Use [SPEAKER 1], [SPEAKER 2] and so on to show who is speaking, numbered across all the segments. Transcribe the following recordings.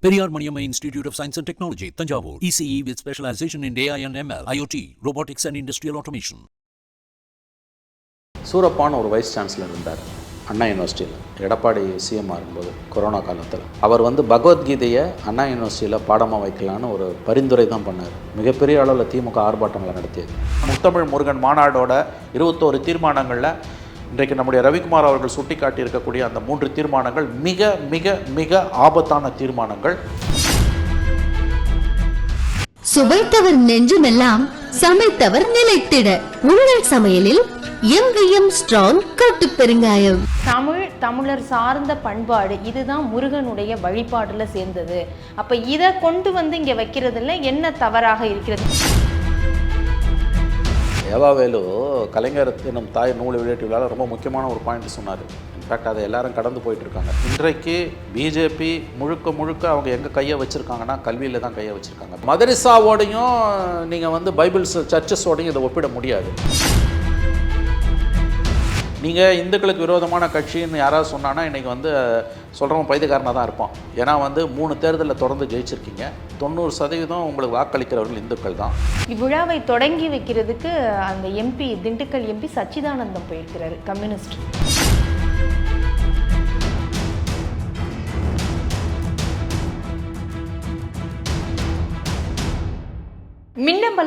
[SPEAKER 1] Periyar Maniamma Institute of Science and Technology, Tanjavur, ECE with specialization in AI and ML, IoT, robotics and industrial automation.
[SPEAKER 2] சூரப்பான்னு ஒரு vice chancellor இருந்தார். அண்ணா யூனிவர்சிட்டியில் எடப்பாடி சிஎம்மாக இருக்கும்போது corona காலத்தில். அவர் வந்து பகவத்கீதையை அண்ணா யூனிவர்சிட்டியில் பாடமாக வைக்கலான்னு ஒரு பரிந்துரை தான் பண்ணார். மிகப்பெரிய அளவில் திமுக ஆர்ப்பாட்டங்களை நடத்தியது. முத்தமிழ் முருகன் மாநாடோட இருபத்தோரு தீர்மானங்களில் இன்றைக்கு நம்முடைய ரவிக்குமார் அவர்கள் சுட்டிக்காட்டி இருக்கக்கூடிய அந்த மூன்று தீர்மானங்கள் மிக மிக மிக ஆபத்தான தீர்மானங்கள்.
[SPEAKER 3] சுவைத்தவர் நெஞ்சுமெல்லாம் சமைத்தவர் நிலைத்திட. உங்கள் சமையலில் எங்கேயும் ஸ்ட்ராங் கட்டு பெருங்காயம்.
[SPEAKER 4] தமிழ் தமிழர் சார்ந்த பண்பாடு இதுதான் முருகனுடைய வழிபாடுல சேர்ந்தது. அப்ப இதை கொண்டு வந்து இங்க வைக்கிறதுல என்ன தவறாக இருக்கிறது?
[SPEAKER 2] ஏவாவேலு கலைஞர் எனும் தாய் நூல் வெளியீட்டு ரொம்ப முக்கியமான ஒரு பாயிண்ட் சொன்னார். இன்ஃபேக்ட் அதை எல்லாரும் கடந்து போயிட்டுருக்காங்க. இன்றைக்கு பிஜேபி முழுக்க முழுக்க அவங்க எங்கே கையை வச்சுருக்காங்கன்னா கல்வியில் தான் கையை வச்சுருக்காங்க. மதரிசாவோடையும் நீங்கள் வந்து பைபிள்ஸ் சர்ச்சஸோடையும் இதை ஒப்பிட முடியாது. நீங்கள் இந்துக்களுக்கு விரோதமான கட்சின்னு யாராவது சொன்னான்னா இன்றைக்கி வந்து சொல்கிறவன் பைத்தியக்காரனாக தான் இருப்பான். ஏன்னா வந்து மூணு தேர்தலில் தொடர்ந்து ஜெயிச்சிருக்கீங்க. தொண்ணூறு சதவீதம் உங்களுக்கு வாக்களிக்கிறவர்கள் இந்துக்கள் தான்.
[SPEAKER 4] இவ்விழாவை தொடங்கி வைக்கிறதுக்கு அந்த எம்பி திண்டுக்கல் எம்பி சச்சிதானந்தம் போயிருக்கிறாரு கம்யூனிஸ்ட்.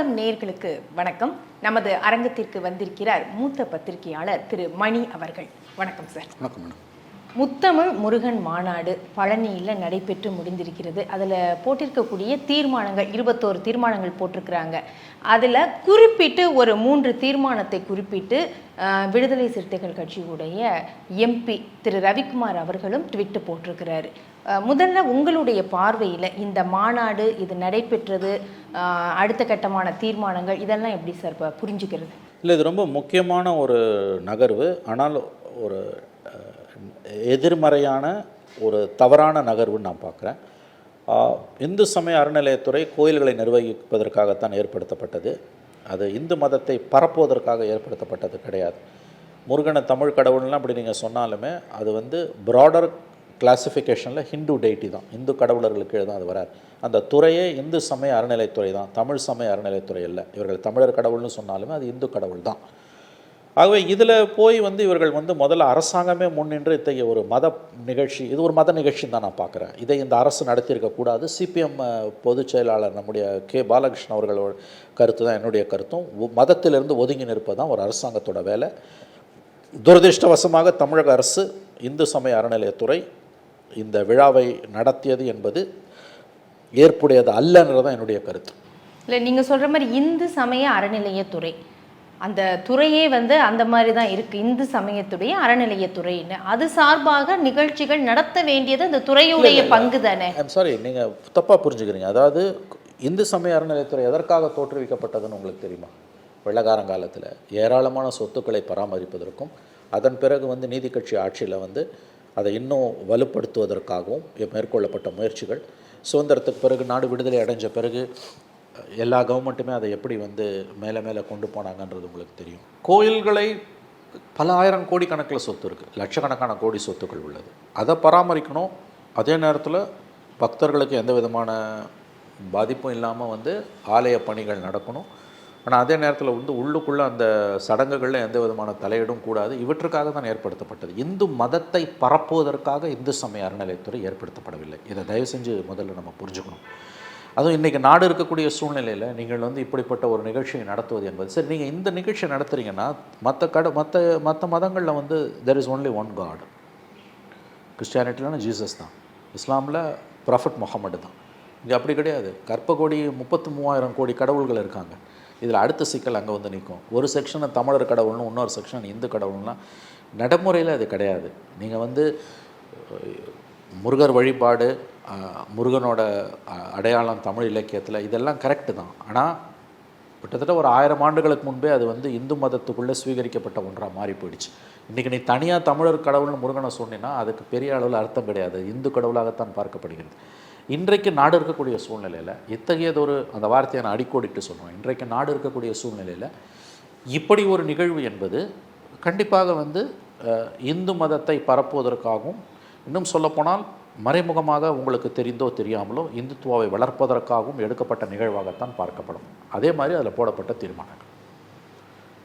[SPEAKER 4] மின்னம்பலம் நேர்களுக்கு வணக்கம். நமது அரங்கத்திற்கு வந்திருக்கிறார் மூத்த பத்திரிகையாளர் திரு மணி அவர்கள். வணக்கம் சார்.
[SPEAKER 2] வணக்கம் மேடம்
[SPEAKER 4] முத்தமிழ் முருகன் மாநாடு பழனியில் நடைபெற்று முடிந்திருக்கிறது. அதில் போட்டிருக்கக்கூடிய தீர்மானங்கள் இருபத்தோரு தீர்மானங்கள் போட்டிருக்கிறாங்க. அதில் குறிப்பிட்டு ஒரு மூன்று தீர்மானத்தை குறிப்பிட்டு விடுதலை சிறுத்தைகள் கட்சியுடைய எம்பி திரு. ரவிக்குமார் அவர்களும் ட்விட்டு போட்டிருக்கிறாரு. முதல்ல உங்களுடைய பார்வையில் இந்த மாநாடு இது நடைபெற்றது அடுத்த கட்டமான தீர்மானங்கள் இதெல்லாம் எப்படி சார் இப்போ புரிஞ்சுக்கிறது?
[SPEAKER 2] இல்லை இது ரொம்ப முக்கியமான ஒரு நகர்வு. ஆனால் ஒரு எதிர்மறையான ஒரு தவறான நகர்வுன்னு நான் பார்க்குறேன். இந்து சமய அறநிலையத்துறை கோயில்களை நிர்வகிப்பதற்காகத்தான் ஏற்படுத்தப்பட்டது. அது இந்து மதத்தை பரப்புவதற்காக ஏற்படுத்தப்பட்டது கிடையாது. முருகனை தமிழ் கடவுள்லாம் அப்படி நீங்கள் சொன்னாலுமே அது வந்து ப்ராடர் கிளாசிஃபிகேஷனில் ஹிந்து டெய்ட்டி தான். இந்து கடவுளர்களுக்கு தான் அது வராது அந்த துறையே இந்து சமய அறநிலைத்துறை தான். தமிழ் சமய அறநிலைத்துறை இல்லை. இவர்கள் தமிழர் கடவுள்னு சொன்னாலுமே அது இந்து கடவுள் தான். ஆகவே இதில் போய் வந்து இவர்கள் வந்து முதல்ல அரசாங்கமே முன்னின்று இத்தகைய ஒரு மத நிகழ்ச்சி இது ஒரு மத நிகழ்ச்சி தான் நான் பார்க்குறேன். இதை இந்த அரசு நடத்தியிருக்கக்கூடாது சிபிஎம் பொதுச் செயலாளர் நம்முடைய கே. பாலகிருஷ்ணன் அவர்களோட கருத்து தான் என்னுடைய கருத்தும். மதத்திலிருந்து ஒதுங்கி நிற்பது தான் ஒரு அரசாங்கத்தோட வேலை. துரதிர்ஷ்டவசமாக தமிழக அரசு இந்து சமய அறநிலையத்துறை இந்த விழாவை நடத்தியது என்பது ஏற்புடையது அல்லன்றது தான் என்னுடைய கருத்து.
[SPEAKER 4] இல்லை நீங்கள் சொல்கிற மாதிரி இந்து சமய அறநிலையத்துறை அந்த துறையே வந்து அந்த மாதிரி தான் இருக்குது இந்து சமயத்துடைய அறநிலையத்துறைன்னு. அது சார்பாக நிகழ்ச்சிகள் நடத்த வேண்டியது அந்த துறையுடைய பங்கு தானே?
[SPEAKER 2] சாரி நீங்கள் தப்பாக புரிஞ்சுக்கிறீங்க. அதாவது இந்து சமய அறநிலையத்துறை எதற்காக தோற்றுவிக்கப்பட்டதுன்னு உங்களுக்கு தெரியுமா? வெள்ளக்காரங்காலத்தில் ஏராளமான சொத்துக்களை பராமரிப்பதற்கும் அதன் பிறகு வந்து நீதி கட்சி ஆட்சியில் வந்து அதை இன்னும் வலுப்படுத்துவதற்காகவும் மேற்கொள்ளப்பட்ட முயற்சிகள். சுதந்திரத்துக்கு பிறகு நாடு விடுதலை அடைஞ்ச பிறகு எல்லா கவர்மெண்ட்டுமே அதை எப்படி வந்து மேலே மேலே கொண்டு போனாங்கன்றது உங்களுக்கு தெரியும். கோயில்களை பல ஆயிரம் கோடி கணக்கில் சொத்து இருக்குது லட்சக்கணக்கான கோடி சொத்துக்கள் உள்ளது. அதை பராமரிக்கணும். அதே நேரத்தில் பக்தர்களுக்கு எந்த விதமான பாதிப்பும் இல்லாமல் வந்து ஆலய பணிகள் நடக்கணும். ஆனால் அதே நேரத்தில் வந்து உள்ளுக்குள்ளே அந்த சடங்குகளில் எந்த விதமான தலையிடும் கூடாது. இவற்றுக்காக தான் ஏற்படுத்தப்பட்டது. இந்து மதத்தை பரப்புவதற்காக இந்து சமய அறநிலையத்துறை ஏற்படுத்தப்படவில்லை. இதை தயவு செஞ்சு முதல்ல நம்ம புரிஞ்சுக்கணும். அதுவும் இன்றைக்கி நாடு இருக்கக்கூடிய சூழ்நிலையில் நீங்கள் வந்து இப்படிப்பட்ட ஒரு நிகழ்ச்சியை நடத்துவது என்பது. சரி நீங்கள் இந்த நிகழ்ச்சியை நடத்துறீங்கன்னா மற்ற கட மற்ற மற்ற மதங்களில் வந்து there is only one god கிறிஸ்டியானிட்டிலனா Jesus தான். இஸ்லாமில் ப்ராஃபட் முகமது தான். இங்கே அப்படி கிடையாது. கற்பகோடி முப்பத்து மூவாயிரம் கோடி கடவுள்கள் இருக்காங்க. இதில் அடுத்த சிக்கல் அங்கே வந்து நிற்கும் ஒரு செக்ஷனை தமிழர் கடவுள்னு இன்னொரு செக்ஷன் இந்து கடவுள்லாம் நடைமுறையில் அது கிடையாது. நீங்கள் வந்து முருகர் வழிபாடு முருகனோட அடையாளம் தமிழ் இலக்கியத்தில் இதெல்லாம் கரெக்டு தான். ஆனால் கிட்டத்தட்ட ஒரு ஆயிரம் ஆண்டுகளுக்கு முன்பே அது வந்து இந்து மதத்துக்குள்ளே ஸ்வீகரிக்கப்பட்ட ஒன்றாக மாறி போயிடுச்சு. இன்றைக்கி நீ தனியாக தமிழர் கடவுள்னு முருகனை சொன்னினா அதுக்கு பெரிய அளவில் அர்த்தம் கிடையாது. இந்து கடவுளாகத்தான் பார்க்கப்படுகிறது. இன்றைக்கு நாடு இருக்கக்கூடிய சூழ்நிலையில் இத்தகையதொரு அந்த வார்த்தையை நான் அடிக்கோடிட்டு சொல்லுவேன் இன்றைக்கு நாடு இருக்கக்கூடிய சூழ்நிலையில் இப்படி ஒரு நிகழ்வு என்பது கண்டிப்பாக வந்து இந்து மதத்தை பரப்புவதற்காகவும் இன்னும் சொல்லப்போனால் மறைமுகமாக உங்களுக்கு தெரிந்தோ தெரியாமலோ இந்துத்துவாவை வளர்ப்பதற்காகவும் எடுக்கப்பட்ட நிகழ்வாகத்தான் பார்க்கப்படும். அதே மாதிரி அதில் போடப்பட்ட தீர்மானங்கள்.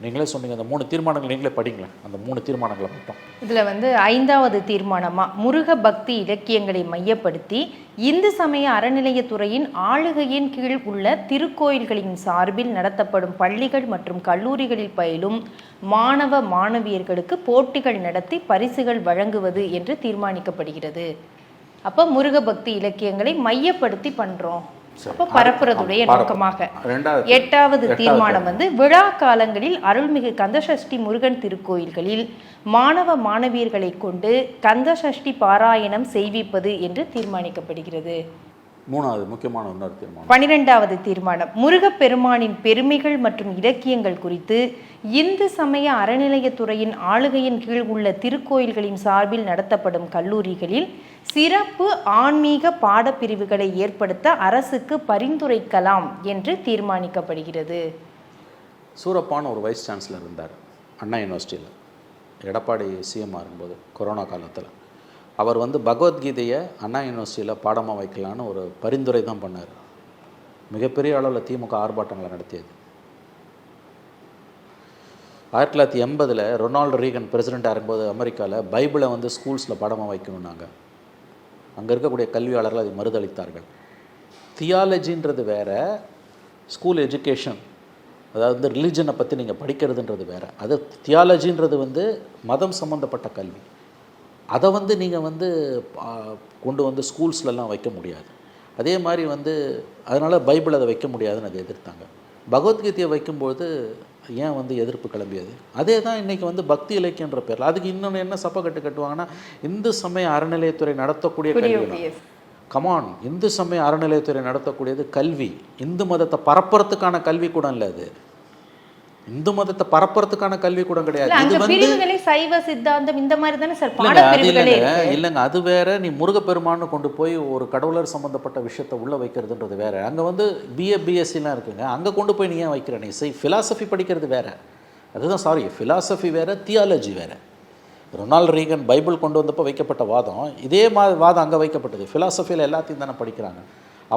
[SPEAKER 2] நீங்களே சொன்னீங்க அந்த மூணு தீர்மானங்கள் நீங்களே படிங்களேன். அந்த மூணு தீர்மானங்களை மட்டும்.
[SPEAKER 4] இதில் வந்து ஐந்தாவது தீர்மானமாக முருக பக்தி இலக்கியங்களை மையப்படுத்தி இந்து சமய அறநிலையத்துறையின் ஆளுகையின் கீழ் உள்ள திருக்கோயில்களின் சார்பில் நடத்தப்படும் பள்ளிகள் மற்றும் கல்லூரிகளில் பயிலும் மாணவ மாணவியர்களுக்கு போட்டிகள் நடத்தி பரிசுகள் வழங்குவது என்று தீர்மானிக்கப்படுகிறது. அப்போ முருக பக்தி இலக்கியங்களை மையப்படுத்தி பண்ணுறோம் அப்ப பரப்புறதுடைய. நோக்கமாக. எட்டாவது தீர்மானம் வந்து விழா காலங்களில் அருள்மிகு கந்தசஷ்டி முருகன் திருக்கோயில்களில் மாணவ மாணவியர்களை கொண்டு கந்தசஷ்டி பாராயணம் செய்விப்பது என்று தீர்மானிக்கப்படுகிறது.
[SPEAKER 2] மூணாவது முக்கியமான இன்னொரு தீர்மானம்.
[SPEAKER 4] பனிரெண்டாவது தீர்மானம். முருகப்பெருமானின் பெருமைகள் மற்றும் இலக்கியங்கள் குறித்து இந்து சமய அறநிலையத்துறையின் ஆளுகையின் கீழ் உள்ள திருக்கோயில்களின் சார்பில் நடத்தப்படும் கல்லூரிகளில் சிறப்பு ஆன்மீக பாடப்பிரிவுகளை ஏற்படுத்த அரசுக்கு பரிந்துரைக்கலாம் என்று தீர்மானிக்கப்படுகிறது.
[SPEAKER 2] சூரப்பான ஒரு வைஸ் சான்சலர் இருந்தார். அண்ணா யூனிவர்சிட்டியில் எடப்பாடி சிஎம்மாக இருக்கும்போது கொரோனா காலத்தில். அவர் வந்து பகவத்கீதையை அண்ணா யூனிவர்சிட்டியில் பாடமாக வைக்கலான்னு ஒரு பரிந்துரை தான் பண்ணார். மிகப்பெரிய அளவில் திமுக ஆர்ப்பாட்டங்களை நடத்தியது. ஆயிரத்தி தொள்ளாயிரத்தி எண்பதில் ரொனால்டு ரீகன் பிரசிடெண்ட்டாக இருக்கும்போது அமெரிக்காவில் பைபிளை வந்து ஸ்கூல்ஸில் பாடமாக வைக்கணும்னாங்க. அங்கே இருக்கக்கூடிய கல்வியாளர்கள் அதை மறுதளித்தார்கள். தியாலஜின்றது வேறு ஸ்கூல் எஜுகேஷன் அதாவது வந்து ரிலீஜனை பற்றி நீங்கள் படிக்கிறதுன்றது வேறு. அது தியாலஜின்றது வந்து மதம் சம்மந்தப்பட்ட கல்வி. அதை வந்து நீங்கள் வந்து கொண்டு வந்து ஸ்கூல்ஸ்லலாம் வைக்க முடியாது. அதே மாதிரி வந்து அதனால் பைபிள் அதை வைக்க முடியாதுன்னு அதை எதிர்த்தாங்க. பகவத்கீதையை வைக்கும்போது ஏன் வந்து எதிர்ப்பு கிளம்பியது? அதே தான் இன்றைக்கி வந்து பக்தி இலக்கியன்ற பேரில். அதுக்கு இன்னொன்று என்ன சப்பக்கட்டு கட்டுவாங்கன்னா இந்து சமய அறநிலையத்துறை நடத்தக்கூடிய கல்வி கமான் இந்து சமய அறநிலையத்துறை நடத்தக்கூடியது கல்வி. இந்து மதத்தை பரப்புறதுக்கான கல்வி கூட இல்லை அது. இந்து மதத்தை பரப்புறதுக்கான கல்வி கூட கிடையாது. இது வந்து
[SPEAKER 4] சைவ சித்தாந்தம் இந்த மாதிரி தானே சார்
[SPEAKER 2] அது இல்லைங்க. இல்லைங்க அது வேற. நீ முருகப்பெருமான்னு கொண்டு போய் ஒரு கடவுளர் சம்மந்தப்பட்ட விஷயத்தை உள்ள வைக்கிறதுன்றது வேற. அங்கே வந்து பிஏ பிஎஸ்சிலாம் இருக்குங்க. அங்கே கொண்டு போய் நீ ஏன் வைக்கிற? நீ செய் ஃபிலாசபி படிக்கிறது வேற. அதுதான் சாரி ஃபிலாசபி வேற தியாலஜி வேற. ரொனால்ட் ரீகன் பைபிள் கொண்டு வந்தப்போ வைக்கப்பட்ட வாதம் இதே மாதிரி வாதம் அங்கே வைக்கப்பட்டது. ஃபிலாசபியில் எல்லாத்தையும் தானே படிக்கிறாங்க.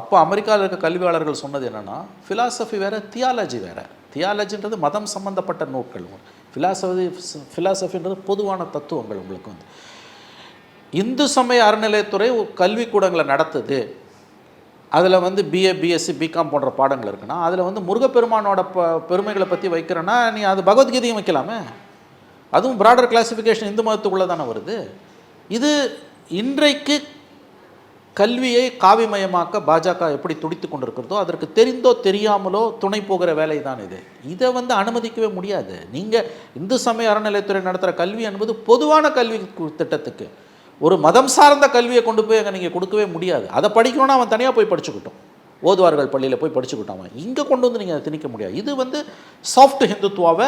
[SPEAKER 2] அப்போ அமெரிக்காவில் இருக்க கல்வியாளர்கள் சொன்னது என்னென்னா ஃபிலாசபி வேற தியாலஜி வேற. தியாலஜின்றது மதம் சம்பந்தப்பட்ட நூட்கள் ஃபிலாசபி ஃபிலாசபின்றது பொதுவான தத்துவங்கள் உங்களுக்கு வந்து. இந்து சமய அறநிலையத்துறை கல்விக்கூடங்களை நடத்துது. அதில் வந்து பிஏ பிஎஸ்சி பிகாம் போன்ற பாடங்கள் இருக்குன்னா அதில் வந்து முருகப்பெருமானோட ப பெருமைகளை பற்றி வைக்கிறேன்னா நீ அது பகவத்கீதையும் வைக்கலாமே. அதுவும் ப்ராடர் கிளாசிஃபிகேஷன் இந்து மதத்துக்குள்ளே தானே வருது. இது இன்றைக்கு கல்வியை காவிமயமாக்க பாஜக எப்படி துடித்து கொண்டிருக்கிறதோ அதற்கு தெரிந்தோ தெரியாமலோ துணை போகிற வேலை தான் இது. இதை வந்து அனுமதிக்கவே முடியாது. நீங்கள் இந்து சமய அறநிலையத்துறை நடத்துகிற கல்வி என்பது பொதுவான கல்வி திட்டத்துக்கு. ஒரு மதம் சார்ந்த கல்வியை கொண்டு போய் அங்கே நீங்கள் கொடுக்கவே முடியாது. அதை படிக்கணும்னா அவன் தனியாக போய் படிச்சுக்கிட்டோம். ஓதுவார்கள் பள்ளியில் போய் படிச்சுக்கிட்டோம் அவன். இங்கே கொண்டு வந்து நீங்கள் அதை திணிக்க முடியாது. இது வந்து சாஃப்ட் ஹிந்துத்துவாவை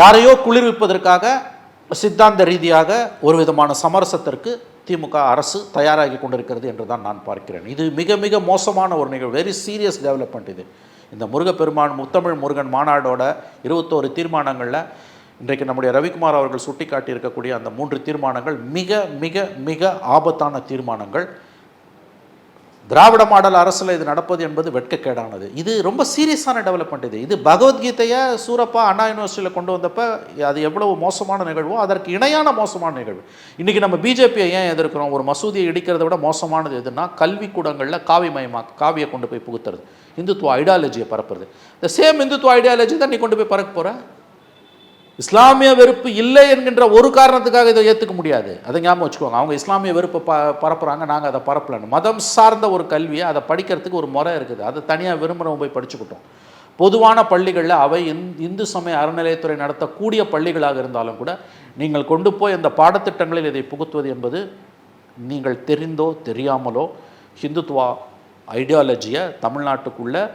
[SPEAKER 2] யாரையோ குளிர்விப்பதற்காக சித்தாந்த ரீதியாக ஒரு விதமான சமரசத்திற்கு திமுக அரசு தயாராகி கொண்டிருக்கிறது என்று தான் நான் பார்க்கிறேன். இது மிக மிக மோசமான ஒரு நிகழ்வு. வெரி சீரியஸ் டெவலப்மெண்ட் இது. இந்த முருகப்பெருமான் முத்தமிழ் முருகன் மாநாடோட இருபத்தோரு தீர்மானங்களில் இன்றைக்கு நம்முடைய ரவிக்குமார் அவர்கள் சுட்டிக்காட்டி இருக்கக்கூடிய அந்த மூன்று தீர்மானங்கள் மிக மிக மிக ஆபத்தான தீர்மானங்கள். திராவிட மாடல் அரசில் இது நடப்பது என்பது வெட்கக்கேடானது. இது ரொம்ப சீரியஸான டெவலப்மெண்ட் இது. இது பகவத்கீதையை சூரப்பா அண்ணா யூனிவர்சிட்டியில் கொண்டு வந்தப்ப அது எவ்வளவு மோசமான நிகழ்வோ அதற்கு இணையான மோசமான நிகழ்வு. இன்றைக்கி நம்ம பிஜேபியை ஏன் எதிர்க்கிறோம்? ஒரு மசூதியை இடிக்கிறத விட மோசமானது எதுனா கல்விக்கூடங்களில் காவிமயமா காவியை கொண்டு போய் புகுத்துறது. இந்துத்துவ ஐடியாலஜியை பரப்புறது. இந்த சேம் இந்துத்துவ ஐடியாலஜி தான் நீ கொண்டு போய் பறக்க போகிற இஸ்லாமிய வெறுப்பு இல்லை என்கின்ற ஒரு காரணத்துக்காக இதை ஏற்றுக்க முடியாது. அதை ஞாபகம் வச்சுக்கோங்க. அவங்க இஸ்லாமிய வெறுப்பை ப பரப்புகிறாங்க நாங்கள் அதை பரப்பலன்னு. மதம் சார்ந்த ஒரு கல்வியை அதை படிக்கிறதுக்கு ஒரு முறை இருக்குது. அதை தனியாக விரும்புகிறவங்க போய் படிச்சுக்கிட்டோம். பொதுவான பள்ளிகளில் அவை இந்- இந்து சமய அறநிலையத்துறை நடத்தக்கூடிய பள்ளிகளாக இருந்தாலும் கூட நீங்கள் கொண்டு போய் அந்த பாடத்திட்டங்களில் இதை புகுத்துவது என்பது நீங்கள் தெரிந்தோ தெரியாமலோ ஹிந்துத்துவா ஐடியாலஜியை தமிழ்நாட்டுக்குள்ளே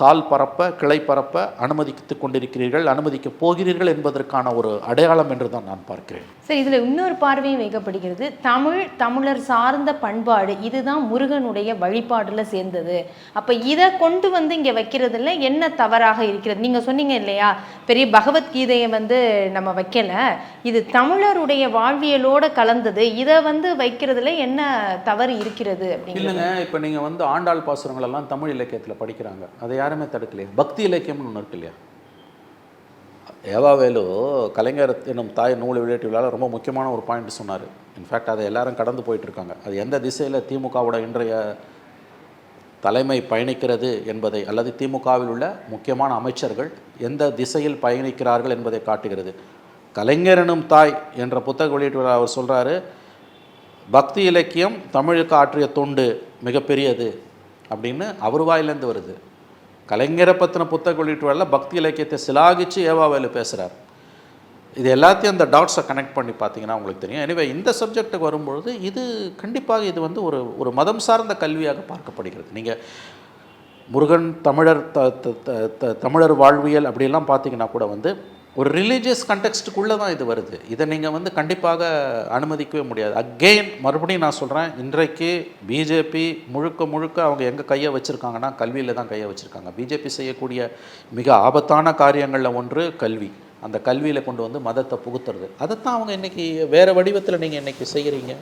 [SPEAKER 2] கால் பரப்ப கிளை பரப்ப அனுமதித்து கொண்டிருக்கிறீர்கள் அனுமதிக்கப் போகிறீர்கள் என்பதற்கான ஒரு அடையாளம் என்று தான் நான் பார்க்கிறேன்.
[SPEAKER 4] சரி இதில் இன்னொரு பார்வையும் வைக்கப்படுகிறது. தமிழ் தமிழர் சார்ந்த பண்பாடு இதுதான் முருகனுடைய வழிபாடில் சேர்ந்தது. அப்போ இதை கொண்டு வந்து இங்கே வைக்கிறதுல என்ன தவறாக இருக்கிறது? நீங்கள் சொன்னீங்க இல்லையா? பெரிய பகவத்கீதையை வந்து நம்ம வைக்கலை. இது தமிழருடைய வாழ்வியலோட கலந்தது. இதை வந்து வைக்கிறதுல என்ன தவறு இருக்கிறது
[SPEAKER 2] இல்லைங்க இப்போ நீங்கள் வந்து ஆண்டாள் பாசுரங்களெல்லாம் தமிழ் இலக்கியத்தில் படிக்கிறாங்க. அதை யாருமே தடுக்கலையா. பக்தி இலக்கியம்னு ஒன்று இருக்கு இல்லையா? ஏவாவேலு கலைஞர் என்னும் தாய் நூல் வெளியீட்டு விழாவில் ரொம்ப முக்கியமான ஒரு பாயிண்ட் சொன்னார். இன்ஃபேக்ட் அதை எல்லாரும் கடந்து போயிட்டுருக்காங்க. அது எந்த திசையில் திமுகவோட இன்றைய தலைமை பயணிக்கிறது என்பதை அல்லது திமுகவில் உள்ள முக்கியமான அமைச்சர்கள் எந்த திசையில் பயணிக்கிறார்கள் என்பதை காட்டுகிறது. கலைஞர் எனும் தாய் என்ற புத்தக வெளியீட்டு விழா அவர் சொல்கிறாரு பக்தி இலக்கியம் தமிழுக்கு ஆற்றிய தொண்டு மிகப்பெரியது அப்படின்னு அவர் வாயிலேருந்து வருது. கலைஞரை பற்றின புத்தகம் வெளியிட்டு வரல பக்தி இலக்கியத்தை சிலாகிச்சு ஏவாவேலு பேசுகிறார் இது எல்லாத்தையும் அந்த டாட்ஸை கனெக்ட் பண்ணி பார்த்தீங்கன்னா உங்களுக்கு தெரியும். எனவே இந்த சப்ஜெக்ட்டுக்கு வரும்பொழுது இது கண்டிப்பாக இது வந்து ஒரு ஒரு மதம் சார்ந்த கல்வியாக பார்க்கப்படுகிறது. நீங்கள் முருகன் தமிழர் த த- த- த- தமிழர் வாழ்வியல் அப்படிலாம் பார்த்தீங்கன்னா கூட வந்து ஒரு ரிலீஜியஸ் கண்டெக்ஸ்டுக்குள்ளே தான் இது வருது. இதை நீங்கள் வந்து கண்டிப்பாக அனுமதிக்கவே முடியாது. அகெயின் மறுபடியும் நான் சொல்கிறேன் இன்றைக்கு பிஜேபி முழுக்க முழுக்க அவங்க எங்கே கையை வச்சுருக்காங்கன்னா கல்வியில் தான் கையை வச்சுருக்காங்க. பிஜேபி செய்யக்கூடிய மிக ஆபத்தான காரியங்களில் ஒன்று கல்வி. அந்த கல்வியில் கொண்டு வந்து மதத்தை புகுத்துறது. அதைத்தான் அவங்க இன்றைக்கி வேறு வடிவத்தில் நீங்கள் இன்றைக்கி செய்கிறீங்க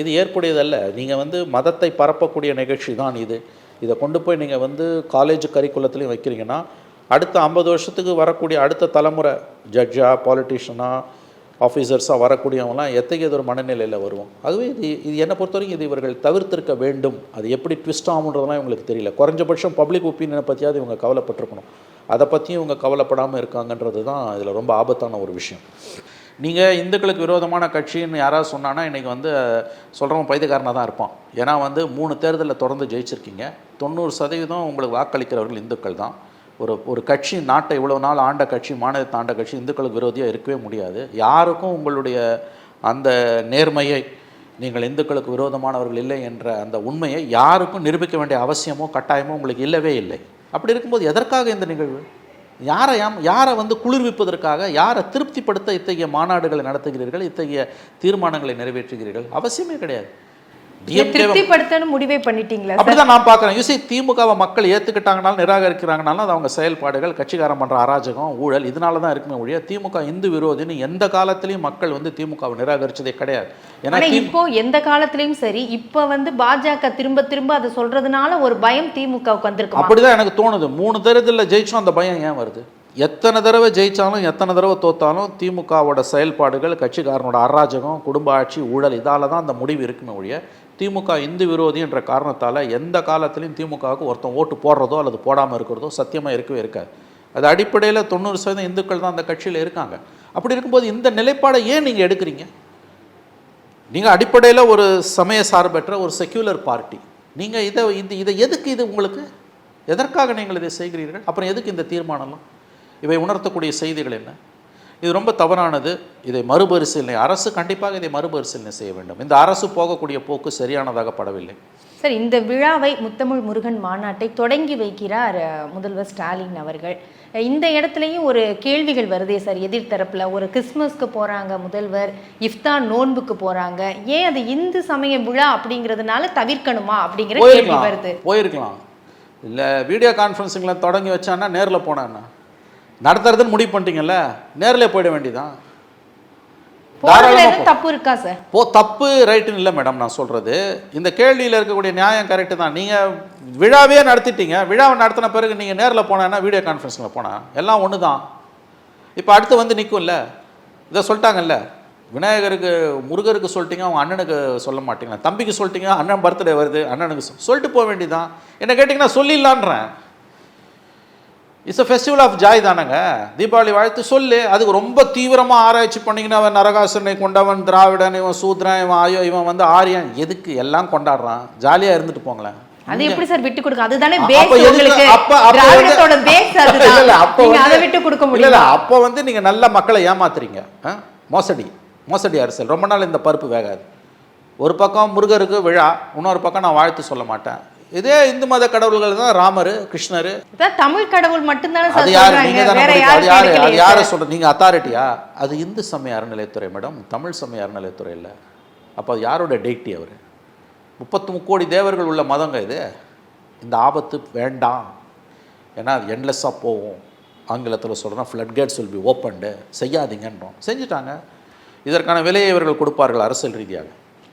[SPEAKER 2] இது ஏற்புடையதல்ல. நீங்கள் வந்து மதத்தை பரப்பக்கூடிய நிகழ்ச்சி தான் இது. இதை கொண்டு போய் நீங்கள் வந்து காலேஜ் கரிக்குலத்துலேயும் வைக்கிறீங்கன்னா அடுத்த ஐம்பது வருஷத்துக்கு வரக்கூடிய அடுத்த தலைமுறை ஜட்ஜாக பாலிட்டிஷனாக ஆஃபீஸர்ஸாக வரக்கூடியவங்களாம் எத்தகைய ஒரு மனநிலையில் வருவோம்? ஆகவே இது இது என்னை பொறுத்த வரைக்கும் இது இவர்கள் தவிர்த்திருக்க வேண்டும். அது எப்படி ட்விஸ்ட் ஆகுன்றதெல்லாம் இவங்களுக்கு தெரியல. குறைஞ்சபட்சம் பப்ளிக் ஒப்பீனியனை பற்றியாவது இவங்க கவலைப்பட்டிருக்கணும். அதை பற்றியும் இவங்க கவலைப்படாமல் இருக்காங்கன்றது தான் இதில் ரொம்ப ஆபத்தான ஒரு விஷயம். நீங்கள் இந்துக்களுக்கு விரோதமான கட்சின்னு யாராவது சொன்னான்னா இன்றைக்கி வந்து சொல்கிறவன் பைத்தியக்காரனாக தான் இருப்பான். ஏன்னா வந்து மூணு தேர்தலில் தொடர்ந்து ஜெயிச்சிருக்கீங்க. தொண்ணூறு சதவீதம் உங்களுக்கு வாக்களிக்கிறவர்கள் இந்துக்கள் தான். ஒரு ஒரு கட்சி நாட்டை இவ்வளோ நாள் ஆண்ட கட்சி மாநிலத்தை ஆண்ட கட்சி இந்துக்களுக்கு விரோதியாக இருக்கவே முடியாது. யாருக்கும் உங்களுடைய அந்த நேர்மையை நீங்கள் இந்துக்களுக்கு விரோதமானவர்கள் இல்லை என்ற அந்த உண்மையை யாருக்கும் நிரூபிக்க வேண்டிய அவசியமோ கட்டாயமோ உங்களுக்கு இல்லவே இல்லை. அப்படி இருக்கும்போது எதற்காக இந்த நிகழ்வு? யாரை யாம் யாரை வந்து குளிர்விப்பதற்காக யாரை திருப்திப்படுத்த இத்தகைய மாநாடுகளை நடத்துகிறீர்கள் இத்தகைய தீர்மானங்களை நிறைவேற்றுகிறீர்கள்? அவசியமே கிடையாது.
[SPEAKER 4] திருப்திப்படுத்தணும் முடிவே பண்ணிட்டீங்களா
[SPEAKER 2] அப்படிதான் நான் பார்க்குறேன். யூசி திமுகவை மக்கள் ஏற்றுக்கிட்டாங்கனாலும் நிராகரிக்கிறாங்கனாலும் அது அவங்க செயல்பாடுகள் கட்சிக்காரன் பண்ணுற அராஜகம் ஊழல் இதனால தான் இருக்குமே ஒழிய திமுக இந்து விரோதின்னு எந்த காலத்திலையும் மக்கள் வந்து திமுகவை நிராகரிச்சதே கிடையாது. ஏன்னா
[SPEAKER 4] இப்போ எந்த காலத்திலயும் சரி இப்ப வந்து பாஜக திரும்ப திரும்ப அதை சொல்றதுனால ஒரு பயம் திமுகவுக்கு வந்திருக்குமா?
[SPEAKER 2] அப்படிதான் எனக்கு தோணுது. மூணு தேர்தலில் ஜெயிச்சோம் அந்த பயம் ஏன் வருது? எத்தனை தடவை ஜெயிச்சாலும் எத்தனை தடவை தோத்தாலும் திமுகவோட செயல்பாடுகள் கட்சிக்காரனோட அராஜகம் குடும்ப ஆட்சி ஊழல் இதால தான் அந்த முடிவு இருக்குமே ஒழிய திமுக இந்து விரோதி என்ற காரணத்தால் எந்த காலத்திலையும் திமுகவுக்கு ஒருத்தன் ஓட்டு போடுறதோ அல்லது போடாமல் இருக்கிறதோ சத்தியமாக இருக்கவே இருக்காது. அது அடிப்படையில் தொண்ணூறு சதவீதம் இந்துக்கள் தான் அந்த கட்சியில் இருக்காங்க. அப்படி இருக்கும்போது இந்த நிலைப்பாடை ஏன் நீங்கள் எடுக்கிறீங்க? நீங்கள் அடிப்படையில் ஒரு சமய சார்பற்ற ஒரு செக்யூலர் பார்ட்டி நீங்கள் இதை இது இதை எதுக்கு இது உங்களுக்கு? எதற்காக நீங்கள் இதை செய்கிறீர்கள்? அப்புறம் எதுக்கு இந்த தீர்மானம்லாம்? இவை உணர்த்தக்கூடிய செய்திகள் என்ன? இது ரொம்ப தவறானது. இதை மறுபரிசீலனை அரசு கண்டிப்பாக இதை மறுபரிசீலனை செய்ய வேண்டும். இந்த அரசு போகக்கூடிய போக்கு சரியானதாக படவில்லை.
[SPEAKER 4] சார் இந்த விழாவை முத்தமிழ் முருகன் மாநாட்டை தொடங்கி வைக்கிறார் முதல்வர் ஸ்டாலின் அவர்கள். இந்த இடத்துலையும் ஒரு கேள்விகள் வருதே சார் எதிர்த்தரப்புல ஒரு கிறிஸ்மஸ்க்கு போறாங்க முதல்வர் இஃப்தார் நோன்புக்கு போறாங்க. ஏன் அது இந்து சமய விழா அப்படிங்கிறதுனால தவிர்க்கணுமா அப்படிங்கிற கேள்வி வருது.
[SPEAKER 2] போயிருக்கலாம். இல்லை வீடியோ கான்ஃபரன்சிங்கில் தொடங்கி வச்சான்னா நேரில் போனான்னா நடத்துறதுன்னு முடிவு பண்ணிட்டீங்கல்ல நேரில் போயிட வேண்டியதான்
[SPEAKER 4] தப்பு இருக்கா சார்
[SPEAKER 2] போ தப்பு ரைட்டுன்னு இல்லை மேடம் நான் சொல்கிறது இந்த கேள்வியில் இருக்கக்கூடிய நியாயம் கரெக்டு தான். நீங்கள் விழாவே நடத்திட்டீங்க. விழாவை நடத்தின பிறகு நீங்கள் நேரில் போனா வீடியோ கான்ஃபரன்ஸில் போனால் எல்லாம் ஒன்று தான் இப்போ அடுத்து வந்து நிற்கும்ல இதை சொல்லிட்டாங்கல்ல. விநாயகருக்கு முருகருக்கு சொல்லிட்டீங்க அவங்க அண்ணனுக்கு சொல்ல மாட்டீங்களா? தம்பிக்கு சொல்லிட்டீங்க அண்ணன் பர்த்டே வருது அண்ணனுக்கு சொல்- சொல்லிட்டு போக வேண்டியதான் என்ன கேட்டிங்கன்னா சொல்லிடலான்றேன். It's a festival of joy தானங்க. தீபாவளி வாழ்த்து சொல்லு. அதுக்கு ரொம்ப தீவிரமாக ஆராய்ச்சி பண்ணிங்கன்னா அவன் நரகாசுரனை கொண்டவன் திராவிடன் இவன் சூத்ரன் இவன் ஆயோ இவன் வந்து ஆரியன். எதுக்கு எல்லாம் கொண்டாடுறான்? ஜாலியாக இருந்துட்டு போங்களேன்.
[SPEAKER 4] அது எப்படி சார் விட்டு கொடுக்க? அதுதானே
[SPEAKER 2] அப்ப
[SPEAKER 4] பேஸ் உங்களுக்கு. திராவிடத்தோட பேஸ் அதுதான்.
[SPEAKER 2] அப்ப
[SPEAKER 4] நீங்க அதை விட்டு கொடுக்க முடியல
[SPEAKER 2] அப்போ வந்து நீங்க நல்ல மக்களை ஏமாத்துறீங்க? மோசடி. மோசடி அரசியல் ரொம்ப நாள் இந்த பருப்பு வேகாது. ஒரு பக்கம் முருகருக்கு விழா இன்னொரு பக்கம் நான் வாழ்த்து சொல்ல மாட்டேன். இதே இந்து மத கடவுள்கள் தான் ராமர் கிருஷ்ணர்.
[SPEAKER 4] தமிழ் கடவுள் மட்டும்தானே
[SPEAKER 2] அது யாரு? நீங்க அது யாரு? சொல்ற? நீங்க அத்தாரிட்டியா அது இந்து சமய அறநிலையத்துறை மேடம் தமிழ் சமய அறநிலையத்துறை இல்லை. அப்போ அது யாரோட டெய்ட்டி அவர்? முப்பத்து முக்கோடி தேவர்கள் உள்ள மதங்க இது. இந்த ஆபத்து வேண்டாம். ஏன்னா அது எண்ட்லெஸ்ஸாக போகும். ஆங்கிலத்தில் சொல்கிறோம் flood gates will be opened செய்யாதீங்கன்றோம். செஞ்சுட்டாங்க. இதற்கான விலையை இவர்கள் கொடுப்பார்கள் அரசியல் ரீதியாக.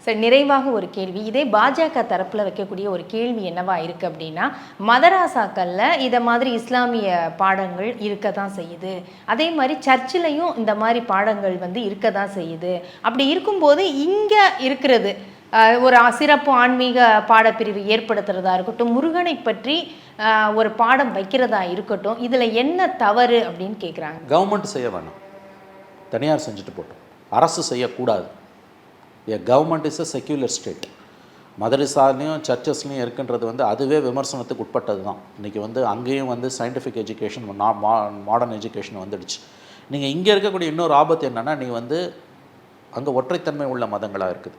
[SPEAKER 4] சரி நிறைவாக ஒரு கேள்வி. இதே பாஜக தரப்பில் வைக்கக்கூடிய ஒரு கேள்வி என்னவா இருக்கு அப்படின்னா மதராசாக்கள்ல இதை மாதிரி இஸ்லாமிய பாடங்கள் இருக்க தான் செய்யுது. அதே மாதிரி சர்ச்சிலையும் இந்த மாதிரி பாடங்கள் வந்து இருக்க தான் செய்யுது. அப்படி இருக்கும்போது இங்கே இருக்கிறது ஒரு சிறப்பு ஆன்மீக பாடப்பிரிவு ஏற்படுத்துறதா இருக்கட்டும் முருகனை பற்றி ஒரு பாடம் வைக்கிறதா இருக்கட்டும் இதில் என்ன தவறு அப்படின்னு கேட்குறாங்க
[SPEAKER 2] கவர்மெண்ட் செய்ய வேணாம். தனியார் செஞ்சுட்டு போட்டோம். அரசு செய்யக்கூடாது. A government is a secular state மதரசாலையும் சர்ச்சஸ்லையும் இருக்குன்றது வந்து அதுவே விமர்சனத்துக்கு உட்பட்டது தான் இன்றைக்கி வந்து அங்கேயும் வந்து சயின்டிஃபிக் எஜுகேஷன் மாடர்ன் எஜுகேஷன் வந்துடுச்சு. நீங்கள் இங்கே இருக்கக்கூடிய இன்னொரு ஆபத்து என்னென்னா நீ வந்து அங்கே ஒற்றைத்தன்மை உள்ள மதங்களாக இருக்குது.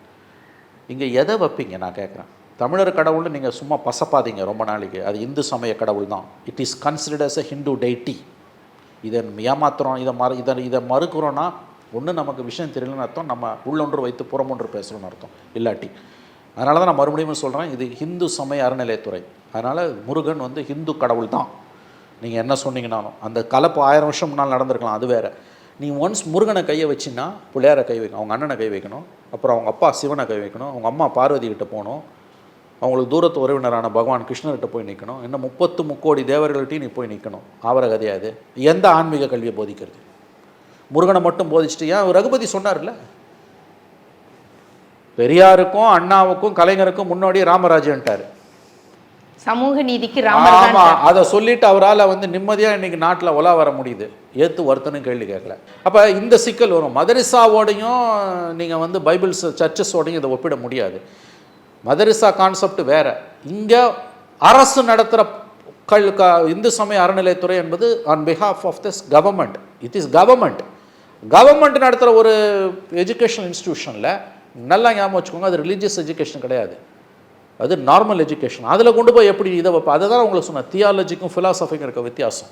[SPEAKER 2] இங்கே எதை வைப்பீங்க? நான் கேட்குறேன் தமிழர் கடவுள்னு நீங்கள் சும்மா பசப்பாதீங்க ரொம்ப நாளைக்கு. அது இந்து சமய கடவுள் தான் it is considered as a Hindu deity இதை ஏமாத்துறோம் இதை மறு இதை இதை மறுக்கிறோன்னா ஒன்று நமக்கு விஷயம் தெரியலன்னு அர்த்தம் நம்ம உள்ளொன்று வைத்து புறமொன்று பேசுகிறோன்னு அர்த்தம். இல்லாட்டி. அதனால தான் நான் மறுபடியும் சொல்கிறேன் இது ஹிந்து சமய அறநிலையத்துறை. அதனால் முருகன் வந்து ஹிந்து கடவுள் தான். நீங்கள் என்ன சொன்னீங்கனாலும் அந்த கலப்பு ஆயிரம் வருஷம் முன்னால் நடந்திருக்கலாம் அது வேறு. நீ ஒன்ஸ் முருகனை கையை வச்சின்னா பிள்ளையாரை கை வைக்கணும் அவங்க அண்ணனை கை வைக்கணும் அப்புறம் அவங்க அப்பா சிவனை கை வைக்கணும் அவங்க அம்மா பார்வதி கிட்ட போகணும் அவங்களுக்கு தூரத்து உறவினரான பகவான் கிருஷ்ணர்கிட்ட போய் நிற்கணும் இன்னும் முப்பத்து முக்கோடி தேவர்கள்ட்டையும் நீ போய் நிற்கணும் ஆவர கதையாது எந்த ஆன்மீக கல்வியை போதிக்கிறது? முருகனை மட்டும் போதிச்சுட்டு ஏன் ரகுபதி சொன்னார்ல. பெரியாருக்கும் அண்ணாவுக்கும் கலைஞருக்கும் முன்னாடி ராமராஜன்ட்டார்
[SPEAKER 4] சமூக நீதிக்கு
[SPEAKER 2] ஆமா அதை சொல்லிட்டு அவரால் வந்து நிம்மதியா இன்னைக்கு நாட்டுல உலா வர முடியுது. ஏத்து வருத்தனும் கேள்வி கேட்கல. அப்ப இந்த சிக்கல் வரும். மதரிசாவோடையும் நீங்க வந்து பைபிள்ஸ் சர்ச்சஸோடையும் இதை ஒப்பிட முடியாது. மதரிசா கான்செப்ட் வேற. இங்க அரசு நடத்துற கல் க இந்து சமய அறநிலையத்துறை என்பது on behalf of this government it is government government நடத்துகிற ஒரு எஜுகேஷன் இன்ஸ்டியூஷனில் நல்லா ஞாபகம் வச்சுக்கோங்க அது ரிலீஜியஸ் எஜுகேஷன் கிடையாது. அது நார்மல் எஜுகேஷன் அதில் கொண்டு போய் எப்படி இதை வைப்ப அதை தான் உங்களுக்கு சொன்னேன். தியாலஜிக்கும் ஃபிலாசபிக்கும் இருக்க வித்தியாசம்.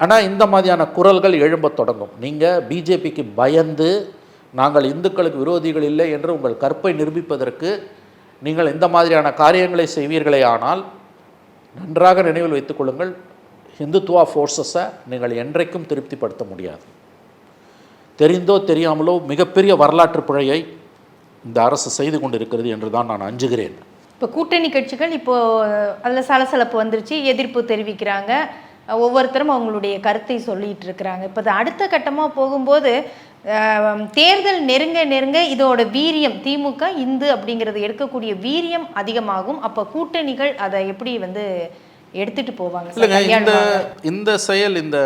[SPEAKER 2] ஆனால் இந்த மாதிரியான குரல்கள் எழும்பத் தொடங்கும். நீங்கள் பிஜேபிக்கு பயந்து நாங்கள் இந்துக்களுக்கு விரோதிகள் இல்லை என்று உங்கள் கற்பை நிரூபிப்பதற்கு நீங்கள் இந்த மாதிரியான காரியங்களை செய்வீர்களே ஆனால் நன்றாக நினைவில் வைத்துக்கொள்ளுங்கள் ஹிந்துத்துவா ஃபோர்ஸஸை நீங்கள் என்றைக்கும் திருப்திப்படுத்த முடியாது. தெரிந்தோ தெரியாமலோ மிகப்பெரிய வரலாற்று பிழையை இந்த அரசு செய்து கொண்டிருக்கிறது என்று தான் நான் அஞ்சுகிறேன்.
[SPEAKER 4] இப்போ கூட்டணி கட்சிகள் இப்போ அதில் சலசலப்பு வந்துருச்சு எதிர்ப்பு தெரிவிக்கிறாங்க. ஒவ்வொருத்தரும் அவங்களுடைய கருத்தை சொல்லிட்டு இருக்கிறாங்க. இப்போ அது அடுத்த கட்டமாக போகும்போது தேர்தல் நெருங்க நெருங்க இதோட வீரியம் திமுக இந்து அப்படிங்கிறது எடுக்கக்கூடிய வீரியம் அதிகமாகும். அப்போ கூட்டணிகள் அதை எப்படி வந்து எடுத்துட்டு போவாங்க?
[SPEAKER 2] இந்த இந்த செயல் இந்த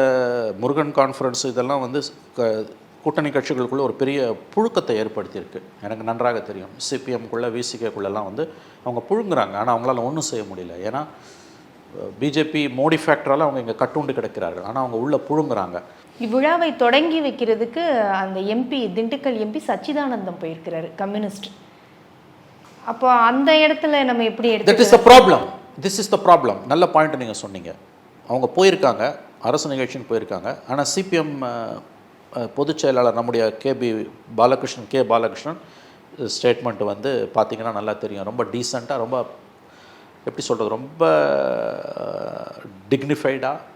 [SPEAKER 2] முருகன் கான்ஃபரன்ஸ் இதெல்லாம் வந்து கூட்டணி கட்சிகளுக்குள்ள ஒரு பெரிய புழுக்கத்தை ஏற்படுத்தியிருக்கு. எனக்கு நன்றாக தெரியும். சிபிஎம்குள்ளே விசிகேக்குள்ளெல்லாம் வந்து அவங்க புழுங்குறாங்க. ஆனால் அவங்களால ஒன்றும் செய்ய முடியல. ஏன்னா பிஜேபி மோடி ஃபேக்டரால் அவங்க இங்கே கட்டுண்டு கிடக்கிறார்கள். ஆனால் அவங்க உள்ளே புழுங்குறாங்க.
[SPEAKER 4] இவ்விழாவை தொடங்கி வைக்கிறதுக்கு அந்த எம்பி திண்டுக்கல் எம்பி சச்சிதானந்தம் போயிருக்கிறாரு கம்யூனிஸ்ட். அப்போ அந்த இடத்துல நம்ம எப்படி
[SPEAKER 2] தட்
[SPEAKER 4] எடுத்து
[SPEAKER 2] is the problem this is the problem நல்ல பாயிண்ட் நீங்கள் சொன்னீங்க. அவங்க போயிருக்காங்க. அரசு நிகழ்ச்சின்னு போயிருக்காங்க. ஆனால் சிபிஎம் பொதுச் செயலாளர் நம்முடைய KP Balakrishnan K Balakrishnan statement வந்து பார்த்தீங்கன்னா நல்லா தெரியும். ரொம்ப டீசெண்டாக ரொம்ப எப்படி சொல்கிறது ரொம்ப டிக்னிஃபைடாக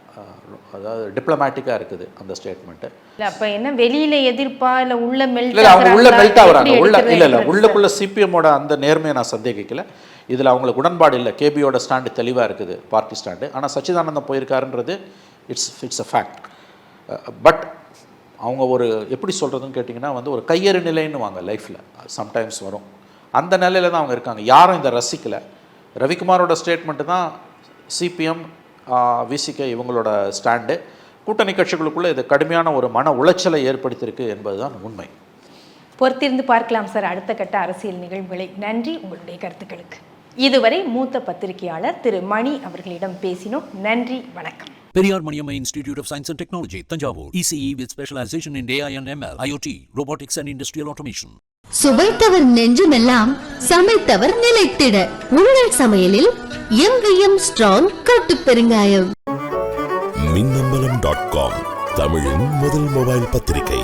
[SPEAKER 2] அதாவது டிப்ளமேட்டிக்காக இருக்குது அந்த ஸ்டேட்மெண்ட்டு
[SPEAKER 4] இல்ல அப்ப என்ன வெளியில எதிர்ப்பா இல்ல உள்ள மெல்ட்
[SPEAKER 2] இல்லை அவங்க உள்ள மெல்ட் ஆகுறாங்க உள்ள இல்லை இல்லை உள்ளுக்குள்ள சிபிஎம்மோட அந்த நேர்மையை நான் சந்தேகிக்கல. இதில் அவங்களுக்கு உடன்பாடு இல்லை. கேபியோட ஸ்டாண்டு தெளிவாக இருக்குது பார்ட்டி ஸ்டாண்டு ஆனால் Sachidanandam போயிருக்காருன்றது it's it's a fact but அவங்க ஒரு எப்படி சொல்கிறதுன்னு கேட்டிங்கன்னா வந்து ஒரு கையறு நிலைன்னு வாங்க லைஃப்பில் சம்டைம்ஸ் வரும். அந்த நிலையில தான் அவங்க இருக்காங்க. யாரும் இதை ரசிக்கலை. ரவிக்குமாரோட ஸ்டேட்மெண்ட்டு தான் சிபிஎம் விசிகே இவங்களோட ஸ்டாண்டு கூட்டணி கட்சிகளுக்குள்ளே இது கடுமையான ஒரு மன உளைச்சலை ஏற்படுத்தியிருக்கு என்பதுதான் உண்மை.
[SPEAKER 4] பொறுத்திருந்து பார்க்கலாம் சார் அடுத்த கட்ட அரசியல் நிகழ்வுகளை. நன்றி. உங்களுடைய கருத்துக்களுக்கு. இதுவரை மூத்த பத்திரிகையாளர் திரு மணி அவர்களிடம் பேசினோம். நன்றி. வணக்கம்.
[SPEAKER 1] Periyar Maniamma Institute of Science and Technology, Tanjavur. ECE with specialization in AI and ML, IoT, robotics and industrial automation.
[SPEAKER 3] சுவைத்தவர் நெஞ்சுமெல்லாம் சமைத்தவர் நிலைத்திட உங்கள் சமையலில் எங்கேயும் ஸ்ட்ராங் கட்டு பெருங்காயம்
[SPEAKER 5] மின்னம்பலம் டாட் காம் தமிழின் முதல் மொபைல் பத்திரிகை